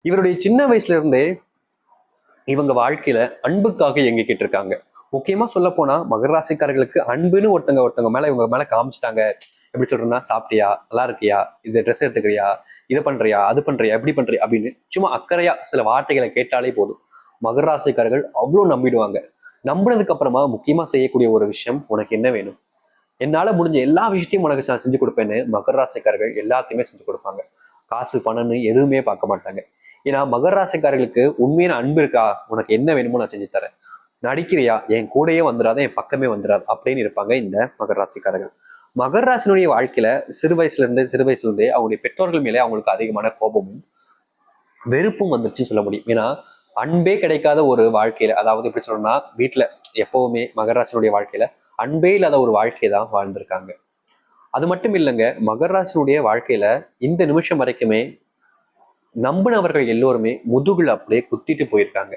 இவருடைய சின்ன வயசுல இருந்தே இவங்க வாழ்க்கையில அன்புக்காக இயங்கிக்கிட்டு இருக்காங்க. முக்கியமா சொல்ல போனா மகர ராசிக்காரர்களுக்கு அன்புன்னு ஒருத்தங்க ஒருத்தங்க மேல இவங்க மேல காமிச்சிட்டாங்க. எப்படி சொல்றேன்னா சாப்பிட்டியா? நல்லா இருக்கியா? இது ட்ரெஸ் எடுத்துக்கிறியா? இது பண்றியா? அது பண்றியா? எப்படி பண்றியா? அப்படின்னு சும்மா அக்கறையா சில வார்த்தைகளை கேட்டாலே போதும். மகர ராசிக்காரர்கள் அவ்வளோ நம்பிடுவாங்க. நம்பினதுக்கு அப்புறமா முக்கியமா செய்யக்கூடிய ஒரு விஷயம் உனக்கு என்ன வேணும்? என்னால முடிஞ்ச எல்லா விஷயத்தையும் உனக்கு நான் செஞ்சு கொடுப்பேன்னு மகர ராசிக்காரர்கள் எல்லாத்தையுமே செஞ்சு கொடுப்பாங்க. காசு பணம்னு எதுவுமே பார்க்க மாட்டாங்க. ஏன்னா மகர ராசிக்காரர்களுக்கு உண்மையான அன்பு இருக்கா? உனக்கு என்ன வேணுமோ நான் செஞ்சு தரேன். நடிக்கிறியா? என் கூடயே வந்துடாத என் பக்கமே வந்துடாது அப்படின்னு இருப்பாங்க இந்த மகர ராசிக்காரர்கள். மகர ராசினுடைய வாழ்க்கையில சிறு வயசுல இருந்து சிறு வயசுல இருந்தே அவங்களுடைய பெற்றோர்கள் மேலே அவங்களுக்கு அதிகமான கோபமும் வெறுப்பும் வந்துருச்சுன்னு சொல்ல முடியும். ஏன்னா அன்பே கிடைக்காத ஒரு வாழ்க்கையில அதாவது எப்படி சொல்லணும்னா வீட்டுல எப்பவுமே மகராசினுடைய வாழ்க்கையில அன்பே இல்லாத ஒரு வாழ்க்கையை தான் வாழ்ந்திருக்காங்க. அது மட்டும் இல்லைங்க மகராசினுடைய வாழ்க்கையில இந்த நிமிஷம் வரைக்குமே நம்பினவர்கள் எல்லோருமே முதுகுல அப்படியே குத்திட்டு போயிருக்காங்க.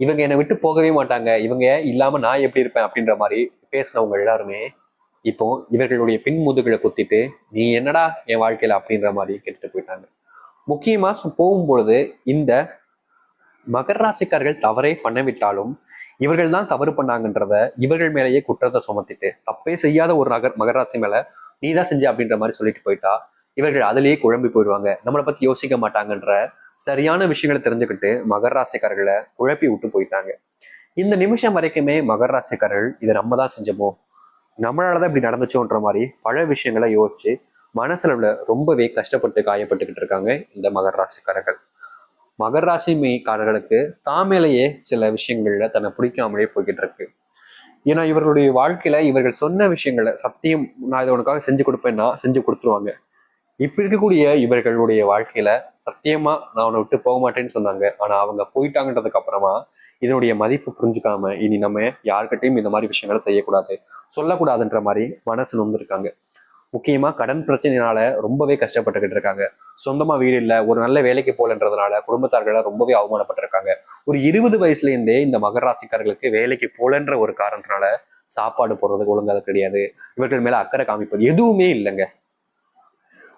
இவங்க என்னை விட்டு போகவே மாட்டாங்க. இவங்க இல்லாம நான் எப்படி இருப்பேன்? அப்படின்ற மாதிரி பேசினவங்க எல்லாருமே இப்போ இவர்களுடைய பின் முதுகுல குத்திட்டு நீ என்னடா என் வாழ்க்கையில? அப்படின்ற மாதிரி கேட்டுட்டு போயிட்டாங்க. முக்கியமா போகும்பொழுது இந்த மகர ராசிக்காரர்கள் தவறே பண்ணவிட்டாலும் இவர்கள் தான் தவறு பண்ணாங்கன்றத இவர்கள் மேலேயே குற்றத்தை சுமத்திட்டு தப்பே செய்யாத ஒரு நகர் மகராசி மேல நீ தான் செஞ்ச அப்படின்ற மாதிரி சொல்லிட்டு போயிட்டா இவர்கள் அதிலேயே குழம்பி போயிடுவாங்க. நம்மளை பத்தி யோசிக்க மாட்டாங்கன்ற சரியான விஷயங்களை தெரிஞ்சுக்கிட்டு மகர ராசிக்காரர்களை குழப்பி விட்டு போயிட்டாங்க. இந்த நிமிஷம் வரைக்குமே மகர ராசிக்காரர்கள் இதை நம்ம தான் செஞ்சோமோ? நம்மளாலதான் இப்படி நடந்துச்சோன்ற மாதிரி பல விஷயங்களை யோசிச்சு மனசுல ரொம்பவே கஷ்டப்பட்டு காயப்பட்டுக்கிட்டு இருக்காங்க இந்த மகர ராசிக்காரர்கள். மகர ராசிக்காரர்களுக்கு தாமேலேயே சில விஷயங்கள்ல தன்னை பிடிக்காமலே போய்கிட்டு இருக்கு. ஏன்னா இவர்களுடைய வாழ்க்கையில இவர்கள் சொன்ன விஷயங்களை சத்தியம் நான் இதை உனக்காக செஞ்சு கொடுப்பேன்னா செஞ்சு கொடுத்துருவாங்க. இப்போ இருக்கக்கூடிய இவர்களுடைய வாழ்க்கையில சத்தியமா நான் அவனை விட்டு போக மாட்டேன்னு சொன்னாங்க. ஆனா அவங்க போயிட்டாங்கன்றதுக்கு அப்புறமா இதனுடைய மதிப்பு புரிஞ்சுக்காம இனி நம்ம யாருக்கிட்டையும் இந்த மாதிரி விஷயங்களை செய்யக்கூடாது சொல்லக்கூடாதுன்ற மாதிரி மனசு நொந்திருக்காங்க. முக்கியமா கடன் பிரச்சனையினால ரொம்பவே கஷ்டப்பட்டுக்கிட்டு இருக்காங்க. சொந்தமா வீடு இல்லை ஒரு நல்ல வேலைக்கு போலன்றதுனால குடும்பத்தார்களை ரொம்பவே அவமானப்பட்டிருக்காங்க. ஒரு இருபது வயசுல இருந்தே இந்த மகர ராசிக்காரர்களுக்கு வேலைக்கு போலன்ற ஒரு காரணத்தினால சாப்பாடு போடுறதுக்கு ஒழுங்காக கிடையாது. இவர்கள் மேல அக்கறை காமிப்பது எதுவுமே இல்லைங்க.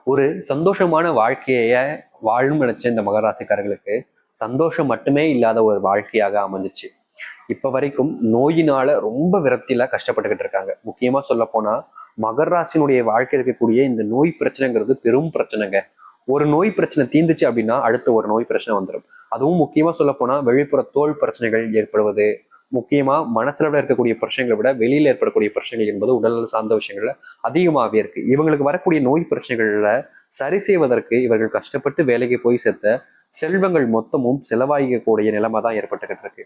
ஒரு சந்தோஷமான வாழ்க்கைய வாழும் நினைச்ச இந்த மகராசிக்காரர்களுக்கு சந்தோஷம் மட்டுமே இல்லாத ஒரு வாழ்க்கையாக அமைஞ்சிச்சு. இப்ப வரைக்கும் நோயினால ரொம்ப விரக்தியில கஷ்டப்பட்டுக்கிட்டு இருக்காங்க. முக்கியமா சொல்ல போனா மகராசினுடைய வாழ்க்கை இருக்கக்கூடிய இந்த நோய் பிரச்சனைங்கிறது பெரும் பிரச்சனைங்க. ஒரு நோய் பிரச்சனை தீந்துச்சு அப்படின்னா அடுத்த ஒரு நோய் பிரச்சனை வந்துடும் அதுவும் முக்கியமா சொல்ல போனா வெளிப்புற தோல் பிரச்சனைகள் ஏற்படுவது முக்கியமா மனசுல இருக்கக்கூடிய பிரச்சனைகளை விட வெளியில ஏற்படக்கூடிய பிரச்சனைகள் என்பது உடல் சார்ந்த விஷயங்கள்ல அதிகமாகவே இருக்கு. இவங்களுக்கு வரக்கூடிய நோய் பிரச்சனைகள்ல சரி செய்வதற்கு இவர்கள் கஷ்டப்பட்டு வேலைக்கு போய் சேர்த்த செல்வங்கள் மொத்தமும் செலவாகிக்கக்கூடிய நிலைமை தான் ஏற்பட்டுக்கிட்டு இருக்கு.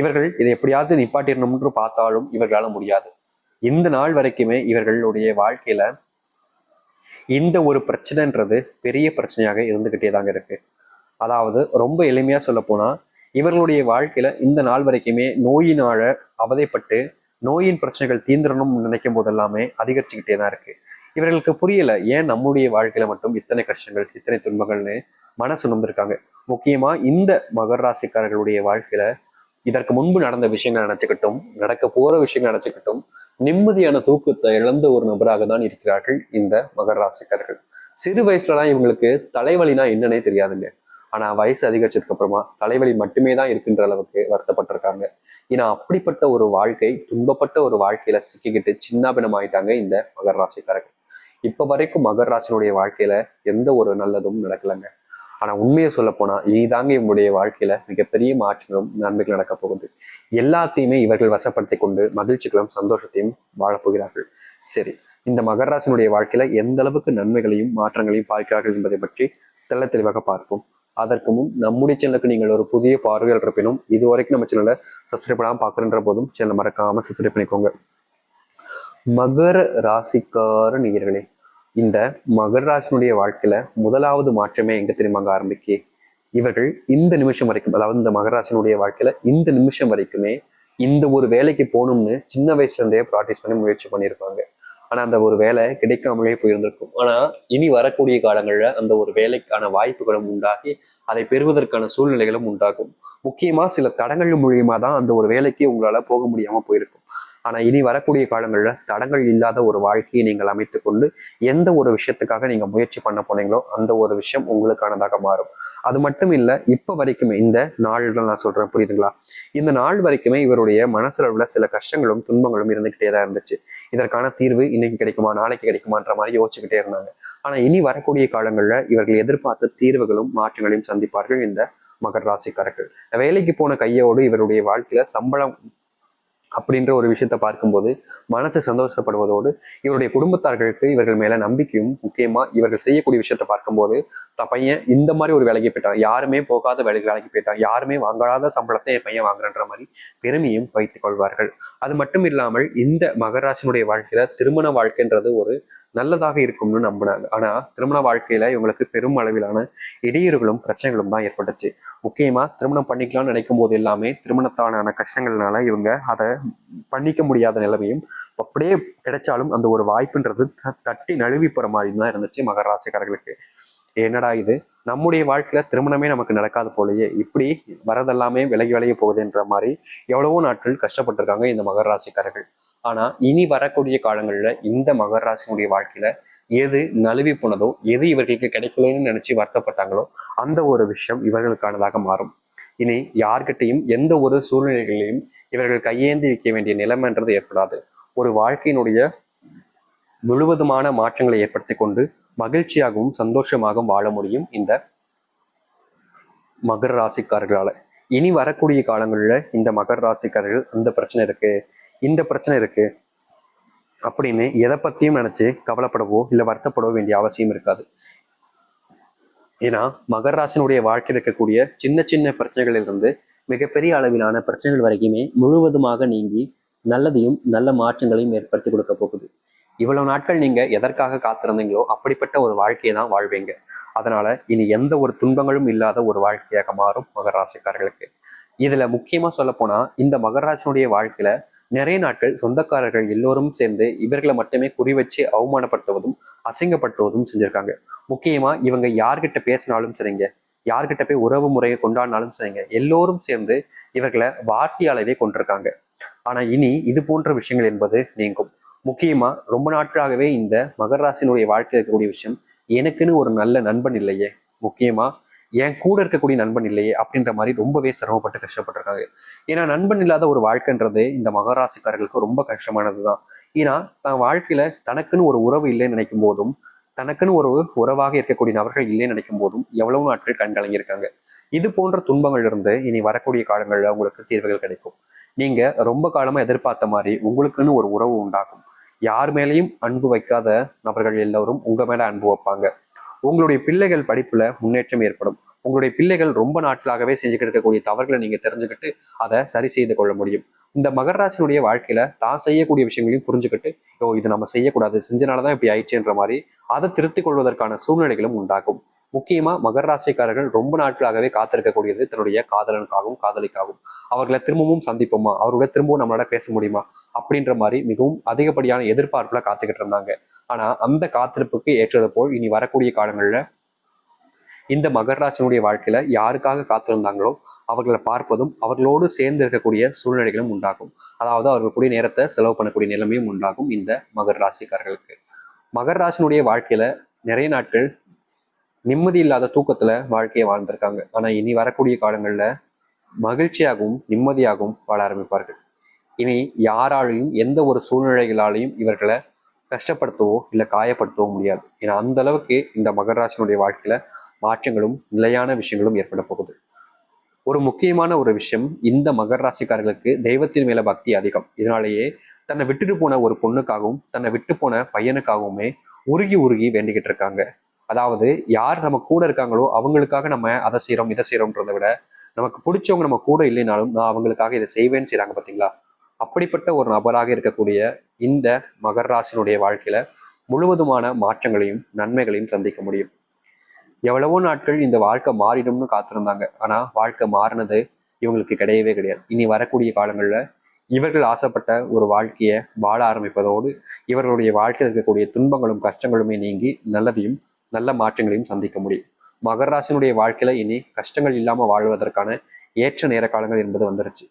இவர்கள் இதை எப்படியாவது நிப்பாட்டிடணும்னு பார்த்தாலும் இவர்களால முடியாது. இந்த நாள் வரைக்குமே இவர்களுடைய வாழ்க்கையில இந்த ஒரு பிரச்சனைன்றது பெரிய பிரச்சனையாக இருந்துகிட்டே தாங்க இருக்கு. அதாவது ரொம்ப எளிமையா சொல்ல போனா இவர்களுடைய வாழ்க்கையில இந்த நாள் வரைக்குமே நோயினால அவதைப்பட்டு நோயின் பிரச்சனைகள் தீந்திரணும்னு நினைக்கும் போதெல்லாமே அதிகரிச்சுக்கிட்டே தான் இருக்கு. இவர்களுக்கு புரியல ஏன் நம்முடைய வாழ்க்கையில மட்டும் இத்தனை கஷ்டங்கள் இத்தனை துன்பங்கள்னு மனசு நொந்திருக்காங்க. முக்கியமா இந்த மகர ராசிக்காரர்களுடைய வாழ்க்கையில இதற்கு முன்பு நடந்த விஷயங்கள் நினைச்சுக்கிட்டும் நடக்க போற விஷயங்கள் நினைச்சுக்கிட்டும் நிம்மதியான தூக்கத்தை இழந்த ஒரு நபராக தான் இருக்கிறார்கள் இந்த மகர ராசிக்காரர்கள். சிறு வயசுலலாம் இவங்களுக்கு தலைவலினா என்னன்னே தெரியாதுங்க. ஆனா வயசு அதிகரிச்சதுக்கு அப்புறமா தலைவலி மட்டுமே தான் இருக்கின்ற அளவுக்கு வருத்தப்பட்டிருக்காங்க. ஏன்னா அப்படிப்பட்ட ஒரு வாழ்க்கை துன்பப்பட்ட ஒரு வாழ்க்கையில சிக்கிக்கிட்டு சின்னாபினமாயிட்டாங்க இந்த மகர் ராசிக்காரர்கள். இப்ப வரைக்கும் மகர் ராசினுடைய வாழ்க்கையில எந்த ஒரு நல்லதும் நடக்கலைங்க. ஆனா உண்மையை சொல்ல போனா இதுதாங்க இவங்களுடைய வாழ்க்கையில மிகப்பெரிய மாற்றங்களும் நன்மைகள் நடக்க போகுது. எல்லாத்தையுமே இவர்கள் வசப்படுத்தி கொண்டு மகிழ்ச்சிகளும் சந்தோஷத்தையும் வாழப்போகிறார்கள் சரி இந்த மகராசனுடைய வாழ்க்கையில எந்த அளவுக்கு நன்மைகளையும் மாற்றங்களையும் பார்க்கிறார்கள் என்பதை பற்றி தெள்ள தெளிவாக பார்ப்போம். அதற்கு முன் நம்முடைய சேனலுக்கு நீங்கள் ஒரு புதிய பார்வையாளர் இருப்பினும் இது வரைக்கும் நம்ம சேனலை சப்ஸ்கிரைப் பண்ணாமல் பார்க்குறன்ற போதும் சேனலை மறக்காமல் சப்ஸ்கிரைப் பண்ணிக்கோங்க. மகர ராசிக்கார நேயர்களே இந்த மகர ராசினுடைய வாழ்க்கையில முதலாவது மாற்றமே எங்க தெரியுமாங்க ஆரம்பிக்கு? இவர்கள் இந்த நிமிஷம் வரைக்கும் அதாவது இந்த மகராசினுடைய வாழ்க்கையில இந்த நிமிஷம் வரைக்குமே இந்த ஒரு வேலைக்கு போகணும்னு சின்ன வயசுல இருந்தே ப்ராக்டிஸ் பண்ணி முயற்சி பண்ணியிருப்பாங்க. ஆனா அந்த ஒரு வேலை கிடைக்காமலே போயிருந்திருக்கும். ஆனா இனி வரக்கூடிய காலங்கள்ல அந்த ஒரு வேலைக்கான வாய்ப்புகளும் உண்டாகி அதை பெறுவதற்கான சூழ்நிலைகளும் உண்டாகும். முக்கியமா சில தடங்கள் மூலியமா தான் அந்த ஒரு வேலைக்கு உங்களால போக முடியாம போயிருக்கும். ஆனா இனி வரக்கூடிய காலங்களில் தடங்கள் இல்லாத ஒரு வாழ்க்கையை நீங்கள் அமைத்துக்கொண்டு எந்த ஒரு விஷயத்துக்காக நீங்க முயற்சி பண்ண போனீங்களோ அந்த ஒரு விஷயம் உங்களுக்கானதாக மாறும். அது மட்டும் இல்ல இப்ப வரைக்குமே இந்த நாள்கள் நான் சொல்றேன் புரியுதுங்களா? இந்த நாள் வரைக்குமே இவருடைய மனசுல சில கஷ்டங்களும் துன்பங்களும் இருந்துகிட்டே தான் இருந்துச்சு. இதற்கான தீர்வு இன்னைக்கு கிடைக்குமா நாளைக்கு கிடைக்குமான்ற மாதிரி யோசிச்சுக்கிட்டே இருந்தாங்க. ஆனா இனி வரக்கூடிய காலங்கள்ல இவர்கள் எதிர்பார்த்த தீர்வுகளும் மாற்றங்களையும் சந்திப்பார்கள் இந்த மகர ராசிக்காரர்கள். வேலைக்கு போன கையோடு இவருடைய வாழ்க்கையில சம்பளம் அப்படின்ற ஒரு விஷயத்தை பார்க்கும்போது மனசு சந்தோஷப்படுவதோடு இவருடைய குடும்பத்தார்களுக்கு இவர்கள் மேல நம்பிக்கையும் முக்கியமா இவர்கள் செய்யக்கூடிய விஷயத்தை பார்க்கும்போது தன் பையன் இந்த மாதிரி ஒரு வேலைக்கு போயிட்டான். யாருமே போகாத வேலைக்கு வேலைக்கு போயிட்டான். யாருமே வாங்காத சம்பளத்தை என் பையன் வாங்குறன்ற மாதிரி பெருமையும் வைத்துக் கொள்வார்கள். அது மட்டும் இல்லாமல் இந்த மகராஜனுடைய வாழ்க்கையில திருமண வாழ்க்கைன்றது ஒரு நல்லதாக இருக்கும்னு நம்பினாங்க. ஆனா திருமண வாழ்க்கையில இவங்களுக்கு பெரும் அளவிலான இடையூறுகளும் பிரச்சனைகளும் தான் ஏற்பட்டுச்சு. முக்கியமா திருமணம் பண்ணிக்கலாம்னு நினைக்கும் போது எல்லாமே திருமணத்தான கஷ்டங்கள்னால இவங்க அதை பண்ணிக்க முடியாத நிலைமையும் அப்படியே கிடைச்சாலும் அந்த ஒரு வாய்ப்புன்றது த- தட்டி நழுவி போற மாதிரி தான் இருந்துச்சு மகராசிக்காரர்களுக்கு. என்னடா இது? நம்முடைய வாழ்க்கையில திருமணமே நமக்கு நடக்காது போலயே. இப்படி வரதெல்லாமே விலகி விலகி போகுதுன்ற மாதிரி எவ்வளவோ நாட்கள் கஷ்டப்பட்டிருக்காங்க இந்த மகராசிக்காரர்கள். ஆனால் ஆனா இனி வரக்கூடிய காலங்களில் இந்த மகர ராசினுடைய வாழ்க்கையில எது நழுவி போனதோ எது இவர்களுக்கு கிடைக்கலன்னு நினைச்சு வருத்தப்பட்டாங்களோ அந்த ஒரு விஷயம் இவர்களுக்கானதாக மாறும். இனி யார்கிட்டையும் எந்த ஒரு சூழ்நிலைகளிலும் இவர்கள் கையேந்தி வைக்க வேண்டிய நிலைமைன்றது ஏற்படாது. ஒரு வாழ்க்கையினுடைய முழுவதுமான மாற்றங்களை ஏற்படுத்தி கொண்டு மகிழ்ச்சியாகவும் சந்தோஷமாகவும் வாழ முடியும் இந்த மகர ராசிக்காரர்களால. இனி வரக்கூடிய காலங்களில் இந்த மகர ராசிக்காரர்கள் அந்த பிரச்சனை இருக்கு இந்த பிரச்சனை இருக்கு அப்படின்னு எதை பத்தியும் நினைச்சு கவலைப்படவோ இல்லை வருத்தப்படவோ வேண்டிய அவசியம் இருக்காது. ஏன்னா மகர ராசினுடைய வாழ்க்கையில் இருக்கக்கூடிய சின்ன சின்ன பிரச்சனைகளிலிருந்து மிகப்பெரிய அளவிலான பிரச்சனைகள் வரைக்குமே முழுவதுமாக நீங்கி நல்லதையும் நல்ல மாற்றங்களையும் ஏற்படுத்தி கொடுக்க போகுது. இவ்வளவு நாட்கள் நீங்க எதற்காக காத்திருந்தீங்களோ அப்படிப்பட்ட ஒரு வாழ்க்கையை தான் வாழ்வீங்க. அதனால இனி எந்த ஒரு துன்பங்களும் இல்லாத ஒரு வாழ்க்கையாக மாறும் மகராசிக்காரர்களுக்கு. இதுல முக்கியமா சொல்ல போனா இந்த மகராஜனுடைய வாழ்க்கையில நிறைய நாட்கள் சொந்தக்காரர்கள் எல்லோரும் சேர்ந்து இவர்களை மட்டுமே குறி வச்சு அவமானப்படுத்துவதும் அசிங்கப்படுத்துவதும் செஞ்சிருக்காங்க. முக்கியமா இவங்க யார்கிட்ட பேசினாலும் சரிங்க யார்கிட்ட போய் உறவு முறையை கொண்டாடினாலும் சரிங்க எல்லோரும் சேர்ந்து இவர்களை வார்த்தை அளவே கொண்டிருக்காங்க. ஆனா இனி இது போன்ற விஷயங்கள் என்பது நீங்கும். முக்கியமா ரொம்ப நாட்களாகவே இந்த மகர ராசினுடைய வாழ்க்கையில் இருக்கக்கூடிய விஷயம் எனக்குன்னு ஒரு நல்ல நண்பன் இல்லையே. முக்கியமா என் கூட இருக்கக்கூடிய நண்பன் இல்லையே அப்படின்ற மாதிரி ரொம்பவே சிரமப்பட்டு கஷ்டப்பட்டிருக்காங்க. ஏன்னா நண்பன் இல்லாத ஒரு வாழ்க்கைன்றது இந்த மகராசிக்காரர்களுக்கு ரொம்ப கஷ்டமானதுதான். ஏன்னா தன் வாழ்க்கையில தனக்குன்னு ஒரு உறவு இல்லைன்னு நினைக்கும் போதும் தனக்குன்னு ஒரு உறவாக இருக்கக்கூடிய நபர்கள் இல்லைன்னு நினைக்கும் போதும் எவ்வளவு நாட்கள் கண்கலங்கிருக்காங்க இது போன்ற துன்பங்கள் இருந்து இனி வரக்கூடிய காலங்களில் உங்களுக்கு தீர்வுகள் கிடைக்கும். நீங்க ரொம்ப காலமா எதிர்பார்த்த மாதிரி உங்களுக்குன்னு ஒரு உறவு உண்டாகும். யார் மேலேயும் அன்பு வைக்காத நபர்கள் எல்லோரும் உங்க மேல அன்பு வைப்பாங்க. உங்களுடைய பிள்ளைகள் படிப்புல முன்னேற்றம் ஏற்படும். உங்களுடைய பிள்ளைகள் ரொம்ப நாட்களாகவே செஞ்சுக்கிட்டு இருக்கக்கூடிய தவறுகளை நீங்க தெரிஞ்சுக்கிட்டு அதை சரி செய்து கொள்ள முடியும். இந்த மகர ராசினுடைய வாழ்க்கையில தான் செய்யக்கூடிய விஷயங்களையும் புரிஞ்சுக்கிட்டு ஓ இது நம்ம செய்யக்கூடாது. செஞ்சனாலதான் இப்படி ஆயிடுச்சுன்ற மாதிரி அதை திருத்திக் கொள்வதற்கான சூழ்நிலைகளும் உண்டாகும். முக்கியமா மகர ராசிக்காரர்கள் ரொம்ப நாட்களாகவே காத்திருக்கக்கூடியது தன்னுடைய காதலனுக்காகவும் காதலிக்காகவும். அவர்களை திரும்பவும் சந்திப்போமா? அவரோட திரும்பவும் நம்மளால பேச முடியுமா? அப்படின்ற மாதிரி மிகவும் அதிகப்படியான எதிர்பார்ப்புல காத்துக்கிட்டு இருந்தாங்க. ஆனா அந்த காத்திருப்புக்கு ஏற்றது போல் இனி வரக்கூடிய காலங்களில் இந்த மகராசனுடைய வாழ்க்கையில யாருக்காக காத்திருந்தாங்களோ அவர்களை பார்ப்பதும் அவர்களோடு சேர்ந்து இருக்கக்கூடிய சூழ்நிலைகளும் உண்டாகும். அதாவது அவர்கள் கூடிய நேரத்தை செலவு பண்ணக்கூடிய நிலைமையும் உண்டாகும் இந்த மகர் ராசிக்காரர்களுக்கு. மகர் ராசினுடைய வாழ்க்கையில நிறைய நாட்கள் நிம்மதி இல்லாத தூக்கத்துல வாழ்க்கையை வாழ்ந்திருக்காங்க. ஆனா இனி வரக்கூடிய காலங்கள்ல மகிழ்ச்சியாகவும் நிம்மதியாகவும் வாழ ஆரம்பிப்பார்கள். இனி யாராலையும் எந்த ஒரு சூழ்நிலைகளாலையும் இவர்களை கஷ்டப்படுத்தவோ இல்லை காயப்படுத்தவோ முடியாது. ஏன்னா அந்த அளவுக்கு இந்த மகராசினுடைய வாழ்க்கையில மாற்றங்களும் நிலையான விஷயங்களும் ஏற்பட போகுது. ஒரு முக்கியமான ஒரு விஷயம் இந்த மகர ராசிக்காரர்களுக்கு தெய்வத்தின் மேல பக்தி அதிகம். இதனாலேயே தன்னை விட்டுட்டு போன ஒரு பொண்ணுக்காகவும் தன்னை விட்டு போன பையனுக்காகவுமே உருகி உருகி வேண்டிக்கிட்டு இருக்காங்க. அதாவது யார் நம்ம கூட இருக்காங்களோ அவங்களுக்காக நம்ம அதை செய்கிறோம் இதை செய்றோம்ன்றதை விட நமக்கு பிடிச்சவங்க நம்ம கூட இல்லைனாலும் நான் அவங்களுக்காக இதை செய்வேன்னு செய்கிறாங்க பார்த்தீங்களா அப்படிப்பட்ட ஒரு நபராக இருக்கக்கூடிய இந்த மகர் ராசினுடைய வாழ்க்கையில முழுவதுமான மாற்றங்களையும் நன்மைகளையும் சந்திக்க முடியும். எவ்வளவோ நாட்கள் இந்த வாழ்க்கை மாறிடும்னு காத்திருந்தாங்க. ஆனா வாழ்க்கை மாறினது இவங்களுக்கு கிடையவே கிடையாது. இனி வரக்கூடிய காலங்களில் இவர்கள் ஆசைப்பட்ட ஒரு வாழ்க்கையை வாழ ஆரம்பிப்பதோடு இவர்களுடைய வாழ்க்கையில் இருக்கக்கூடிய துன்பங்களும் கஷ்டங்களுமே நீங்கி நல்லதையும் நல்ல மாற்றங்களையும் சந்திக்க முடியும். மகர ராசினுடைய வாழ்க்கையில இனி கஷ்டங்கள் இல்லாமல் வாழ்வதற்கான ஏற்ற நேர காலங்கள் என்பது வந்துருச்சு.